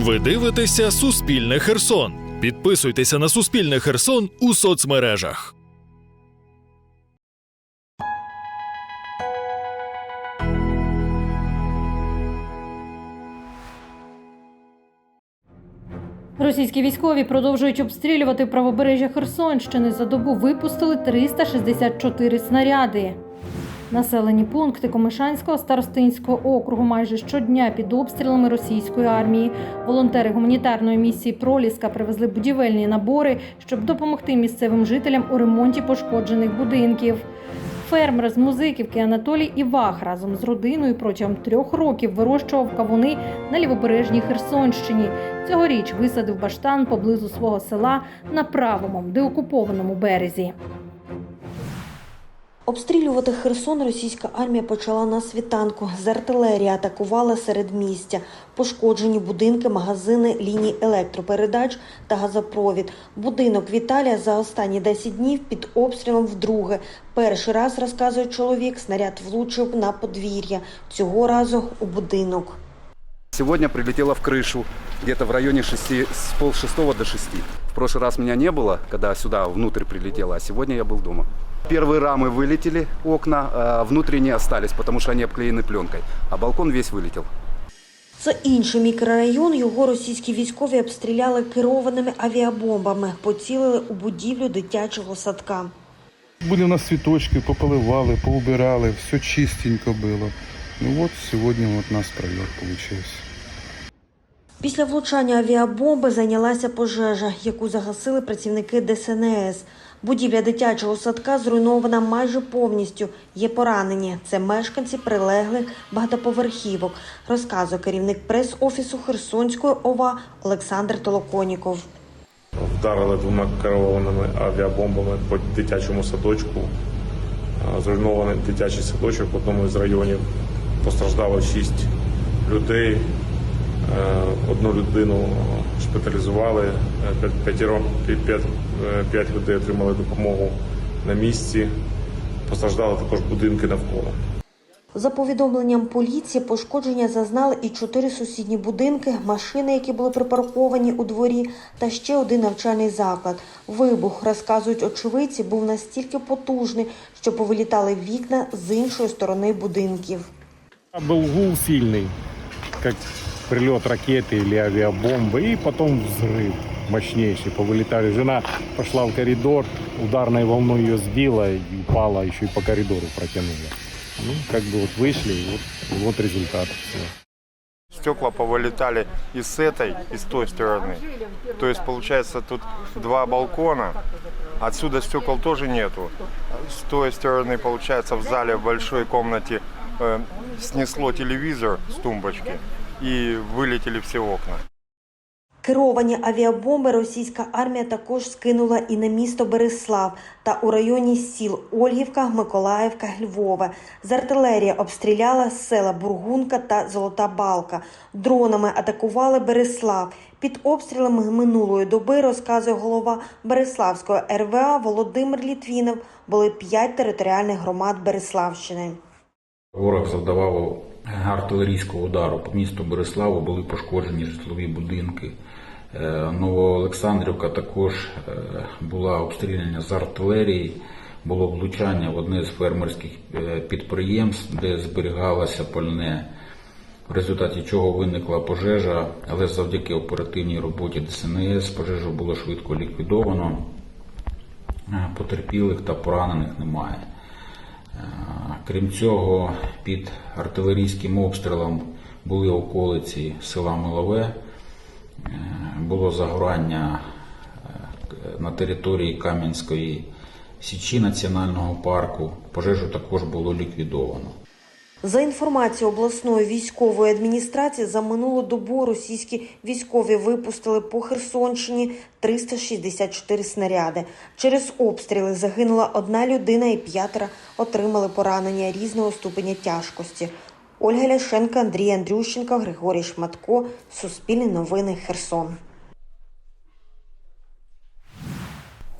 Ви дивитеся Суспільне Херсон. Підписуйтеся на Суспільне Херсон у соцмережах. Російські військові продовжують обстрілювати правобережжя Херсонщини. За добу випустили 364 снаряди. Населені пункти Комишанського старостинського округу майже щодня під обстрілами російської армії. Волонтери гуманітарної місії Проліска привезли будівельні набори, щоб допомогти місцевим жителям у ремонті пошкоджених будинків. Фермер з Музиківки Анатолій Івах разом з родиною протягом трьох років вирощував кавуни на лівобережній Херсонщині. Цьогоріч висадив баштан поблизу свого села на правому, деокупованому березі. Обстрілювати Херсон російська армія почала на світанку. З артилерії атакувала серед містя. Пошкоджені будинки, магазини, лінії електропередач та газопровід. Будинок Віталія за останні 10 днів під обстрілом вдруге. Перший раз, розказує чоловік, снаряд влучив на подвір'я. Цього разу у будинок. Сегодня прилетела в крышу, где-то в районе 6, с пол шестого до 6. В прошлый раз меня не было, когда сюда внутрь прилетело, а сегодня я был дома. Первые рамы вылетели, окна, а внутренние остались, потому что они обклеены пленкой, а балкон весь вылетел. Це інший мікрорайон. Його російські військові обстріляли керованими авіабомбами, поцілили у будівлю дитячого садка. Были у нас цветочки, пополивали, поубирали, все чистенько было. Ну вот сегодня вот нас пролет получился. Після влучання авіабомби зайнялася пожежа, яку загасили працівники ДСНС. Будівля дитячого садка зруйнована майже повністю. Є поранені. Це мешканці прилеглих багатоповерхівок, розказує керівник прес-офісу Херсонської ОВА Олександр Толоконіков. Вдарили двома керованими авіабомбами по дитячому садочку. Зруйнований дитячий садочок в одному із районів. Постраждало шість людей. Е, Одну людину шпиталізували, е, п'ять- е, п'ять людей отримали допомогу на місці. Постраждали також будинки навколо. За повідомленням поліції, пошкодження зазнали і чотири сусідні будинки, машини, які були припарковані у дворі, та ще один навчальний заклад. Вибух, розказують очевидці, був настільки потужний, що повилітали вікна з іншої сторони будинків. Был гул сильный, как прилет ракеты или авиабомбы, и потом взрыв мощнейший. Повылетали. Жена пошла в коридор, ударной волной ее сбила и упала, еще и по коридору протянула. Ну, как бы вот вышли, и вот, и вот результат. Стекла повылетали и с этой, и с той стороны. То есть получается тут два балкона. Отсюда стекол тоже нету. С той стороны, получается, в зале в большой комнате э, снесло телевизор с тумбочки и вылетели все окна. Керовані авіабомби російська армія також скинула і на місто Береслав та у районі сіл Ольгівка, Миколаївка, Львове. З артилерії обстріляла села Бургунка та Золота Балка. Дронами атакували Береслав. Під обстрілами минулої доби, розказує голова Береславської РВА Володимир Літвінов, були п'ять територіальних громад Береславщини. Ворог завдавав артилерійського удару по місту Береславу, були пошкоджені житлові будинки. Е, Новоолександрівка також е, була обстріляна з артилерії. Було влучання в одне з фермерських е, підприємств, де зберігалося пальне, в результаті чого виникла пожежа, але завдяки оперативній роботі ДСНС пожежу було швидко ліквідовано. Потерпілих та поранених немає. Крім цього, під артилерійським обстрілом були околиці села Милове, Е, було загорання е, на території Кам'янської Січі Національного парку. Пожежу також було ліквідовано. За інформацією обласної військової адміністрації, за минулу добу російські військові випустили по Херсонщині 364 снаряди. Через обстріли загинула одна людина і п'ятеро отримали поранення різного ступеня тяжкості. Ольга Ляшенко, Андрій Андрющенко, Григорій Шматко. Суспільне новини Херсон.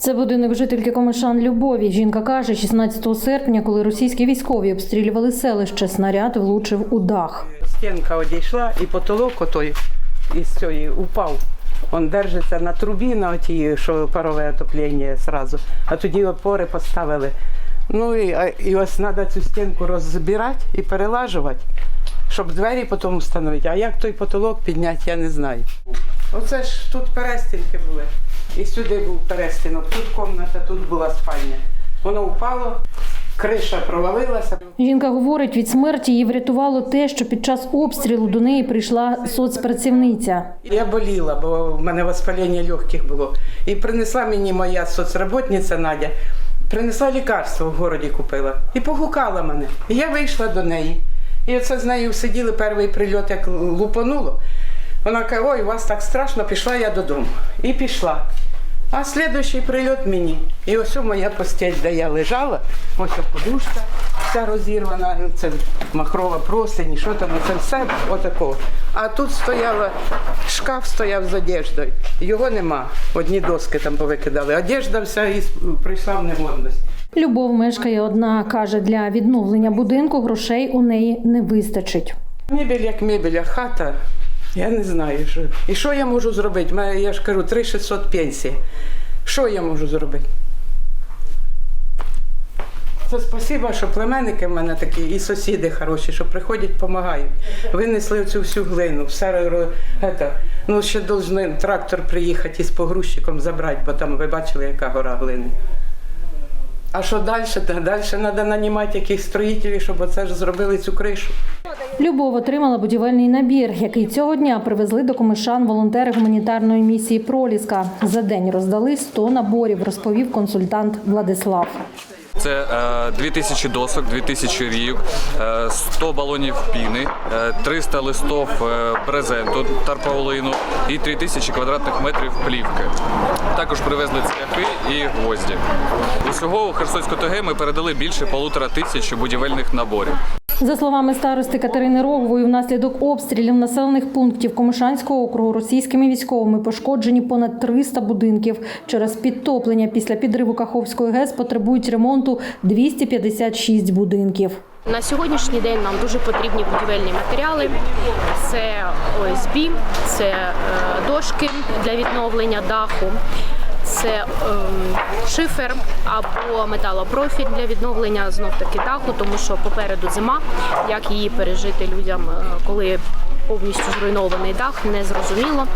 Це будинок жительки Комишан Любові. Жінка каже, 16 серпня, коли російські військові обстрілювали селище, снаряд влучив у дах. Стінка одійшла і потолок отой із цієї упав. Він держиться на трубі, на тій, що парове отоплення зразу. А тоді опори поставили. Ну і, і ось треба цю стінку розбирати і перелажувати, щоб двері потім встановити. А як той потолок підняти, я не знаю. Оце ж тут перестінки були. І сюди був перестінок, тут кімната, тут була спальня. Воно впало, криша провалилася. Жінка говорить, від смерті її врятувало те, що під час обстрілу до неї прийшла соцпрацівниця. Я боліла, бо в мене воспалення легких було. І принесла мені моя соцработниця Надя, принесла лікарство в городі купила і погукала мене. І я вийшла до неї. І оце з нею сиділи перший прильот, як лупануло. Вона каже, ой, у вас так страшно, пішла я додому. І пішла. А слідуючий прильот мені. І ось моя постіль, де я лежала, ось подушка вся розірвана, це махрова простині, що там, це все отакого. А тут стояла, шкаф стояв з одеждою. Його нема. Одні доски там повикидали. Одежда вся і прийшла в негодність. Любов мешкає одна. каже, для відновлення будинку грошей у неї не вистачить. Мебель як мебель, а хата. Я не знаю, що. І що я можу зробити? Я ж кажу, 3600 пенсії. Що я можу зробити? Це спасіба, що племенники в мене такі, і сусіди хороші, що приходять, допомагають. Винесли цю всю глину, все это, ну ще должен трактор приїхати із погрузчиком забрати, бо там ви бачили, яка гора глини. А що далі? Далі треба нанімати якихось строїтелів, щоб оце ж зробили цю кришу. Любов отримала будівельний набір, який цього дня привезли до комишан волонтери гуманітарної місії Проліска. За день роздали 100 наборів, розповів консультант Владислав. Це е, 2000 досок, 2000 рік, е, 100 балонів піни, е, 300 листов е, брезенту тарпаулину і 3000 квадратних метрів плівки. Також привезли цвяхи і гвозді. Усього у Херсонську ТГ ми передали більше полутора тисяч будівельних наборів. За словами старости Катерини Рогової, внаслідок обстрілів населених пунктів Комишанського округу російськими військовими пошкоджені понад 300 будинків. Через підтоплення після підриву Каховської ГЕС потребують ремонту 256 будинків. На сьогоднішній день нам дуже потрібні будівельні матеріали. Це ОСБ, це е, дошки для відновлення даху, це ем, шифер або металопрофіль для відновлення знов таки даху, тому що попереду зима. Як її пережити людям, е, коли повністю зруйнований дах, не зрозуміло.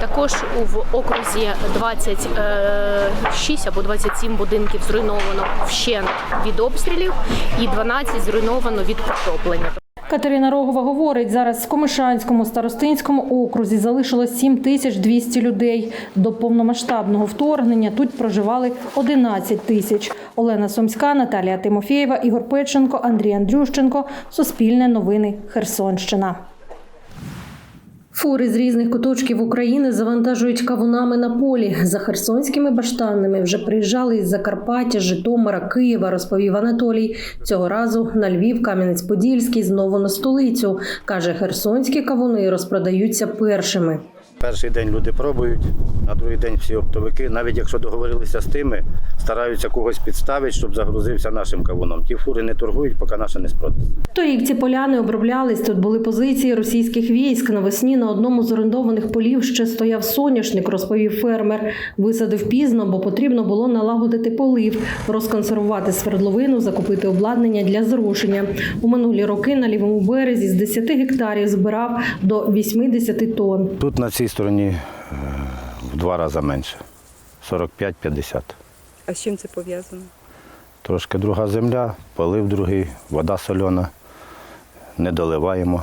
Також у окрузі 26 або 27 будинків зруйновано вщент від обстрілів і 12 зруйновано від підтоплення. Катерина Рогова говорить, зараз в Комишанському старостинському окрузі залишилось 7200 людей. До повномасштабного вторгнення тут проживали 11 тисяч. Олена Сумська, Наталія Тимофєєва, Ігор Печенко, Андрій Андрющенко. Суспільне новини. Херсонщина. Фури з різних куточків України завантажують кавунами на полі. За херсонськими баштанними вже приїжджали із Закарпаття, Житомира, Києва, розповів Анатолій. Цього разу на Львів, Кам'янець-Подільський, знову на столицю. Каже, херсонські кавуни розпродаються першими. Перший день люди пробують, на другий день всі оптовики, навіть якщо договорилися з тими, стараються когось підставити, щоб загрузився нашим кавуном. Ті фури не торгують, поки наша не спродасть. Торік ці поляни оброблялись. Тут були позиції російських військ. Навесні на одному з орендованих полів ще стояв соняшник, розповів фермер. Висадив пізно, бо потрібно було налагодити полив, розконсервувати свердловину, закупити обладнання для зрушення. У минулі роки на лівому березі з 10 гектарів збирав до 80 тонн. Тут на цій стороні е, в два рази менше 45-50. А з чим це пов'язано? Трошки друга земля, полив другий, вода сольона. Не доливаємо,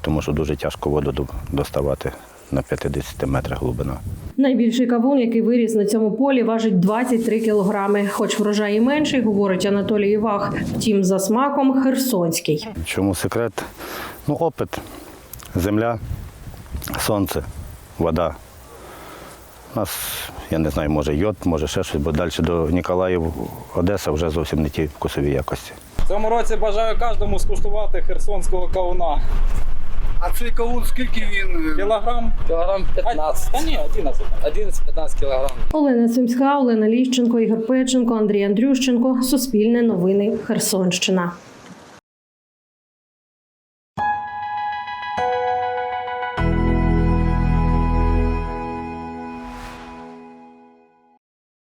тому що дуже тяжко воду доставати на 50 метрах глибина. Найбільший кавун, який виріс на цьому полі, важить 23 кілограми. Хоч врожай і менший, говорить Анатолій Івах. Втім, за смаком херсонський. Чому секрет? Ну, опит, земля, сонце, вода. У нас, я не знаю, може йод, може ще щось, бо далі до Ніколаїв, Одеса вже зовсім не ті вкусові якості. В цьому році бажаю кожному скуштувати херсонського кавуна. А цей кавун скільки він? Кілограм? Кілограм 15. Та ні, 11. 11-15 кілограм. Олена Сумська, Олена Ліщенко, Ігор Печенко, Андрій Андрющенко. Суспільне новини. Херсонщина.